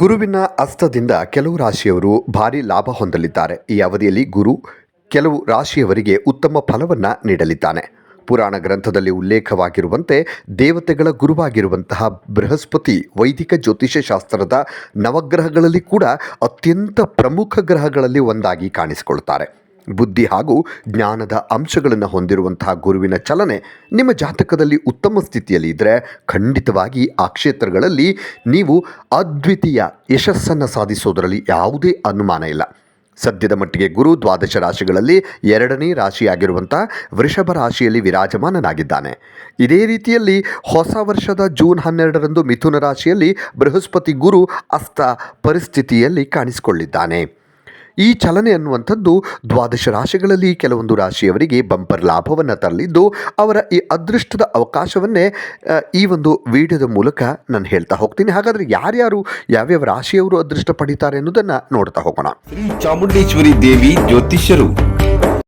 ಗುರುವಿನ ಅಸ್ತದಿಂದ ಕೆಲವು ರಾಶಿಯವರು ಭಾರಿ ಲಾಭ ಹೊಂದಲಿದ್ದಾರೆ. ಈ ಅವಧಿಯಲ್ಲಿ ಗುರು ಕೆಲವು ರಾಶಿಯವರಿಗೆ ಉತ್ತಮ ಫಲವನ್ನು ನೀಡಲಿದ್ದಾನೆ. ಪುರಾಣ ಗ್ರಂಥದಲ್ಲಿ ಉಲ್ಲೇಖವಾಗಿರುವಂತೆ ದೇವತೆಗಳ ಗುರುವಾಗಿರುವಂತಹ ಬೃಹಸ್ಪತಿ ವೈದಿಕ ಜ್ಯೋತಿಷ್ಯ ಶಾಸ್ತ್ರದ ನವಗ್ರಹಗಳಲ್ಲಿ ಕೂಡ ಅತ್ಯಂತ ಪ್ರಮುಖ ಗ್ರಹಗಳಲ್ಲಿ ಒಂದಾಗಿ ಕಾಣಿಸಿಕೊಳ್ತಾರೆ ಬುದ್ಧಿ ಹಾಗೂ ಜ್ಞಾನದ ಅಂಶಗಳನ್ನು ಹೊಂದಿರುವಂತಹ ಗುರುವಿನ ಚಲನೆ ನಿಮ್ಮ ಜಾತಕದಲ್ಲಿ ಉತ್ತಮ ಸ್ಥಿತಿಯಲ್ಲಿ ಇದ್ದರೆ ಖಂಡಿತವಾಗಿ ಆ ಕ್ಷೇತ್ರಗಳಲ್ಲಿ ನೀವು ಅದ್ವಿತೀಯ ಯಶಸ್ಸನ್ನು ಸಾಧಿಸೋದರಲ್ಲಿ ಯಾವುದೇ ಅನುಮಾನ ಇಲ್ಲ. ಸದ್ಯದ ಮಟ್ಟಿಗೆ ಗುರು ದ್ವಾದಶ ರಾಶಿಗಳಲ್ಲಿ ಎರಡನೇ ರಾಶಿಯಾಗಿರುವಂಥ ವೃಷಭ ರಾಶಿಯಲ್ಲಿ ವಿರಾಜಮಾನನಾಗಿದ್ದಾನೆ. ಇದೇ ರೀತಿಯಲ್ಲಿ ಹೊಸ ವರ್ಷದ ಜೂನ್ ಹನ್ನೆರಡರಂದು ಮಿಥುನ ರಾಶಿಯಲ್ಲಿ ಬೃಹಸ್ಪತಿ ಗುರು ಅಸ್ತ ಪರಿಸ್ಥಿತಿಯಲ್ಲಿ ಕಾಣಿಸಿಕೊಳ್ಳಿದ್ದಾನೆ. ಈ ಚಲನೆ ಅನ್ನುವಂಥದ್ದು ದ್ವಾದಶ ರಾಶಿಗಳಲ್ಲಿ ಕೆಲವೊಂದು ರಾಶಿಯವರಿಗೆ ಬಂಪರ್ ಲಾಭವನ್ನು ತರಲಿದ್ದು ಅವರ ಈ ಅದೃಷ್ಟದ ಅವಕಾಶವನ್ನೇ ಈ ಒಂದು ವಿಡಿಯೋದ ಮೂಲಕ ನಾನು ಹೇಳ್ತಾ ಹೋಗ್ತೀನಿ. ಹಾಗಾದರೆ ಯಾರ್ಯಾರು ಯಾವ್ಯಾವ ರಾಶಿಯವರು ಅದೃಷ್ಟ ಪಡಿತಾರೆ ಅನ್ನೋದನ್ನು ನೋಡ್ತಾ ಹೋಗೋಣ. ಶ್ರೀ ಚಾಮುಂಡೇಶ್ವರಿ ದೇವಿ ಜ್ಯೋತಿಷ್ಯರು.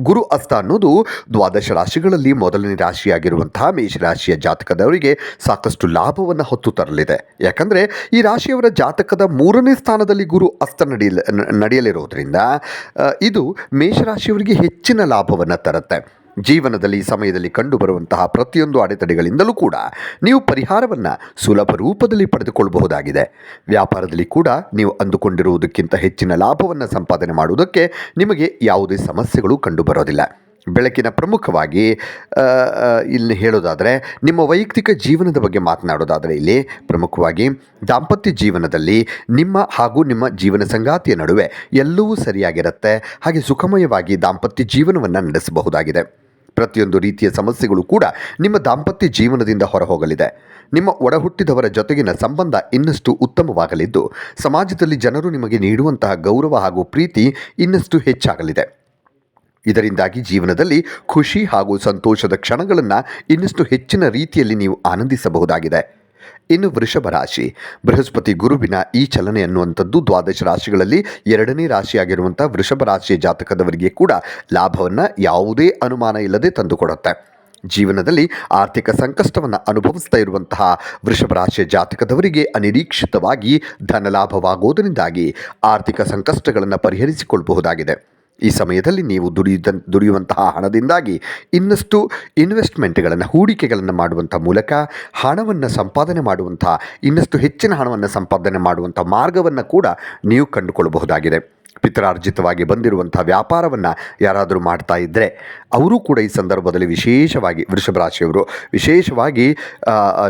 ಗುರು ಅಸ್ತ ಅನ್ನೋದು ದ್ವಾದಶ ರಾಶಿಗಳಲ್ಲಿ ಮೊದಲನೇ ರಾಶಿಯಾಗಿರುವಂತಹ ಮೇಷರಾಶಿಯ ಜಾತಕದವರಿಗೆ ಸಾಕಷ್ಟು ಲಾಭವನ್ನು ಹೊತ್ತು ತರಲಿದೆ. ಯಾಕಂದರೆ ಈ ರಾಶಿಯವರ ಜಾತಕದ ಮೂರನೇ ಸ್ಥಾನದಲ್ಲಿ ಗುರು ಅಸ್ತ ನಡೆಯಲಿ ನಡೆಯಲಿರೋದ್ರಿಂದ ಇದು ಮೇಷರಾಶಿಯವರಿಗೆ ಹೆಚ್ಚಿನ ಲಾಭವನ್ನು ತರುತ್ತೆ. ಜೀವನದಲ್ಲಿ, ಸಮಯದಲ್ಲಿ ಕಂಡುಬರುವಂತಹ ಪ್ರತಿಯೊಂದು ಅಡೆತಡೆಗಳಿಂದಲೂ ಕೂಡ ನೀವು ಪರಿಹಾರವನ್ನು ಸುಲಭ ರೂಪದಲ್ಲಿ ಪಡೆದುಕೊಳ್ಳಬಹುದಾಗಿದೆ. ವ್ಯಾಪಾರದಲ್ಲಿ ಕೂಡ ನೀವು ಅಂದುಕೊಂಡಿರುವುದಕ್ಕಿಂತ ಹೆಚ್ಚಿನ ಲಾಭವನ್ನು ಸಂಪಾದನೆ ಮಾಡುವುದಕ್ಕೆ ನಿಮಗೆ ಯಾವುದೇ ಸಮಸ್ಯೆಗಳು ಕಂಡುಬರೋದಿಲ್ಲ. ಬೆಳಕಿನ ಪ್ರಮುಖವಾಗಿ ಇಲ್ಲಿ ಹೇಳೋದಾದರೆ, ನಿಮ್ಮ ವೈಯಕ್ತಿಕ ಜೀವನದ ಬಗ್ಗೆ ಮಾತನಾಡೋದಾದರೆ ಇಲ್ಲಿ ಪ್ರಮುಖವಾಗಿ ದಾಂಪತ್ಯ ಜೀವನದಲ್ಲಿ ನಿಮ್ಮ ಹಾಗೂ ನಿಮ್ಮ ಜೀವನ ಸಂಗಾತಿಯ ನಡುವೆ ಎಲ್ಲವೂ ಸರಿಯಾಗಿರುತ್ತೆ. ಹಾಗೆ ಸುಖಮಯವಾಗಿ ದಾಂಪತ್ಯ ಜೀವನವನ್ನು ನಡೆಸಬಹುದಾಗಿದೆ. ಪ್ರತಿಯೊಂದು ರೀತಿಯ ಸಮಸ್ಯೆಗಳು ಕೂಡ ನಿಮ್ಮ ದಾಂಪತ್ಯ ಜೀವನದಿಂದ ಹೊರಹೋಗಲಿದೆ. ನಿಮ್ಮ ಒಡಹುಟ್ಟಿದವರ ಜೊತೆಗಿನ ಸಂಬಂಧ ಇನ್ನಷ್ಟು ಉತ್ತಮವಾಗಲಿದ್ದು, ಸಮಾಜದಲ್ಲಿ ಜನರು ನಿಮಗೆ ನೀಡುವಂತಹ ಗೌರವ ಹಾಗೂ ಪ್ರೀತಿ ಇನ್ನಷ್ಟು ಹೆಚ್ಚಾಗಲಿದೆ. ಇದರಿಂದಾಗಿ ಜೀವನದಲ್ಲಿ ಖುಷಿ ಹಾಗೂ ಸಂತೋಷದ ಕ್ಷಣಗಳನ್ನು ಇನ್ನಷ್ಟು ಹೆಚ್ಚಿನ ರೀತಿಯಲ್ಲಿ ನೀವು ಆನಂದಿಸಬಹುದಾಗಿದೆ. ಇನ್ನು ವೃಷಭ ರಾಶಿ. ಬೃಹಸ್ಪತಿ ಗುರುವಿನ ಈ ಚಲನೆ ಅನ್ನುವಂಥದ್ದು ದ್ವಾದಶ ರಾಶಿಗಳಲ್ಲಿ ಎರಡನೇ ರಾಶಿಯಾಗಿರುವಂಥ ವೃಷಭ ರಾಶಿಯ ಜಾತಕದವರಿಗೆ ಕೂಡ ಲಾಭವನ್ನು ಯಾವುದೇ ಅನುಮಾನ ಇಲ್ಲದೆ ತಂದುಕೊಡುತ್ತೆ. ಜೀವನದಲ್ಲಿ ಆರ್ಥಿಕ ಸಂಕಷ್ಟವನ್ನು ಅನುಭವಿಸ್ತಾ ಇರುವಂತಹ ವೃಷಭ ರಾಶಿಯ ಜಾತಕದವರಿಗೆ ಅನಿರೀಕ್ಷಿತವಾಗಿ ಧನ ಲಾಭವಾಗುವುದರಿಂದಾಗಿ ಆರ್ಥಿಕ ಸಂಕಷ್ಟಗಳನ್ನು ಪರಿಹರಿಸಿಕೊಳ್ಳಬಹುದಾಗಿದೆ ಈ ಸಮಯದಲ್ಲಿ ನೀವು ದುಡಿಯುತ್ತ ದುಡಿಯುವಂತಹ ಹಣದಿಂದಾಗಿ ಇನ್ನಷ್ಟು ಇನ್ವೆಸ್ಟ್ಮೆಂಟ್ಗಳನ್ನು ಹೂಡಿಕೆಗಳನ್ನು ಮಾಡುವಂಥ ಮೂಲಕ ಹಣವನ್ನು ಸಂಪಾದನೆ ಮಾಡುವಂಥ, ಇನ್ನಷ್ಟು ಹೆಚ್ಚಿನ ಹಣವನ್ನು ಸಂಪಾದನೆ ಮಾಡುವಂಥ ಮಾರ್ಗವನ್ನು ಕೂಡ ನೀವು ಕಂಡುಕೊಳ್ಳಬಹುದಾಗಿದೆ. ಪಿತ್ರಾರ್ಜಿತವಾಗಿ ಬಂದಿರುವಂಥ ವ್ಯಾಪಾರವನ್ನು ಯಾರಾದರೂ ಮಾಡ್ತಾ ಇದ್ದರೆ ಅವರೂ ಕೂಡ ಈ ಸಂದರ್ಭದಲ್ಲಿ ವಿಶೇಷವಾಗಿ ವೃಷಭ ರಾಶಿಯವರು ವಿಶೇಷವಾಗಿ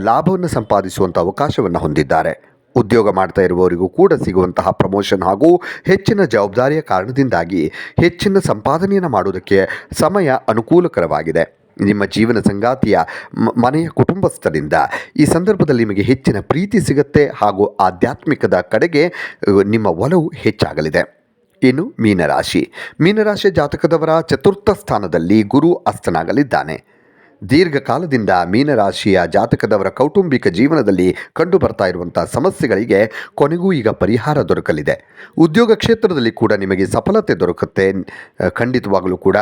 ಲಾಭವನ್ನು ಸಂಪಾದಿಸುವಂಥ ಅವಕಾಶವನ್ನು ಹೊಂದಿದ್ದಾರೆ. ಉದ್ಯೋಗ ಮಾಡ್ತಾ ಇರುವವರಿಗೂ ಕೂಡ ಸಿಗುವಂತಹ ಪ್ರಮೋಷನ್ ಹಾಗೂ ಹೆಚ್ಚಿನ ಜವಾಬ್ದಾರಿಯ ಕಾರಣದಿಂದಾಗಿ ಹೆಚ್ಚಿನ ಸಂಪಾದನೆಯನ್ನು ಮಾಡುವುದಕ್ಕೆ ಸಮಯ ಅನುಕೂಲಕರವಾಗಿದೆ. ನಿಮ್ಮ ಜೀವನ ಸಂಗಾತಿಯ ಮನೆಯ ಕುಟುಂಬಸ್ಥರಿಂದ ಈ ಸಂದರ್ಭದಲ್ಲಿ ನಿಮಗೆ ಹೆಚ್ಚಿನ ಪ್ರೀತಿ ಸಿಗುತ್ತೆ ಹಾಗೂ ಆಧ್ಯಾತ್ಮಿಕದ ಕಡೆಗೆ ನಿಮ್ಮ ಒಲವು ಹೆಚ್ಚಾಗಲಿದೆ. ಇನ್ನು ಮೀನರಾಶಿ. ಮೀನರಾಶಿ ಜಾತಕದವರ ಚತುರ್ಥ ಸ್ಥಾನದಲ್ಲಿ ಗುರು ಅಸ್ತನಾಗಲಿದ್ದಾನೆ ದೀರ್ಘಕಾಲದಿಂದ ಮೀನರಾಶಿಯ ಜಾತಕದವರ ಕೌಟುಂಬಿಕ ಜೀವನದಲ್ಲಿ ಕಂಡು ಬರ್ತಾ ಇರುವಂಥ ಸಮಸ್ಯೆಗಳಿಗೆ ಕೊನೆಗೂ ಈಗ ಪರಿಹಾರ ದೊರಕಲಿದೆ. ಉದ್ಯೋಗ ಕ್ಷೇತ್ರದಲ್ಲಿ ಕೂಡ ನಿಮಗೆ ಸಫಲತೆ ದೊರಕುತ್ತೆ. ಖಂಡಿತವಾಗಲೂ ಕೂಡ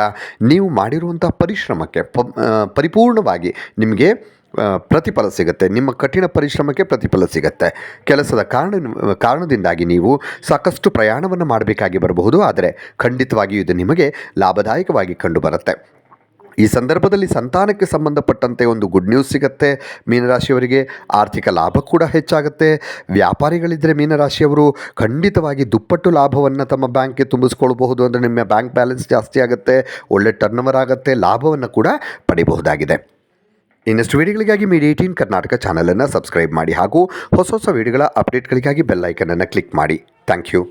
ನೀವು ಮಾಡಿರುವಂಥ ಪರಿಶ್ರಮಕ್ಕೆ ಪರಿಪೂರ್ಣವಾಗಿ ನಿಮಗೆ ಪ್ರತಿಫಲ ಸಿಗುತ್ತೆ. ನಿಮ್ಮ ಕಠಿಣ ಪರಿಶ್ರಮಕ್ಕೆ ಪ್ರತಿಫಲ ಸಿಗುತ್ತೆ. ಕೆಲಸದ ಕಾರಣ, ಕಾರಣದಿಂದಾಗಿ ನೀವು ಸಾಕಷ್ಟು ಪ್ರಯಾಣವನ್ನು ಮಾಡಬೇಕಾಗಿ ಬರಬಹುದು. ಆದರೆ ಖಂಡಿತವಾಗಿಯೂ ಇದು ನಿಮಗೆ ಲಾಭದಾಯಕವಾಗಿ ಕಂಡುಬರುತ್ತೆ. ಈ ಸಂದರ್ಭದಲ್ಲಿ ಸಂತಾನಕ್ಕೆ ಸಂಬಂಧಪಟ್ಟಂತೆ ಒಂದು ಗುಡ್ ನ್ಯೂಸ್ ಸಿಗುತ್ತೆ. ಮೀನರಾಶಿಯವರಿಗೆ ಆರ್ಥಿಕ ಲಾಭ ಕೂಡ ಹೆಚ್ಚಾಗುತ್ತೆ. ವ್ಯಾಪಾರಿಗಳಿದ್ದರೆ ಮೀನರಾಶಿಯವರು ಖಂಡಿತವಾಗಿ ದುಪ್ಪಟ್ಟು ಲಾಭವನ್ನು ತಮ್ಮ ಬ್ಯಾಂಕ್ಗೆ ತುಂಬಿಸ್ಕೊಳ್ಬಹುದು ಅಂದರೆ ನಿಮ್ಮ ಬ್ಯಾಂಕ್ ಬ್ಯಾಲೆನ್ಸ್ ಜಾಸ್ತಿ ಆಗುತ್ತೆ, ಒಳ್ಳೆ ಟರ್ನ್ ಓವರ್ ಆಗುತ್ತೆ, ಲಾಭವನ್ನು ಕೂಡ ಪಡಿಬಹುದಾಗಿದೆ. ಇನ್ನಷ್ಟು ವೀಡಿಯೋಗಳಿಗಾಗಿ ಮೀಡಿ ಏಟೀನ್ ಕರ್ನಾಟಕ ಚಾನಲನ್ನು ಸಬ್ಸ್ಕ್ರೈಬ್ ಮಾಡಿ ಹಾಗೂ ಹೊಸ ಹೊಸ ವೀಡಿಯೋಗಳ ಅಪ್ಡೇಟ್ಗಳಿಗಾಗಿ ಬೆಲ್ ಐಕನನ್ನು ಕ್ಲಿಕ್ ಮಾಡಿ. Thank you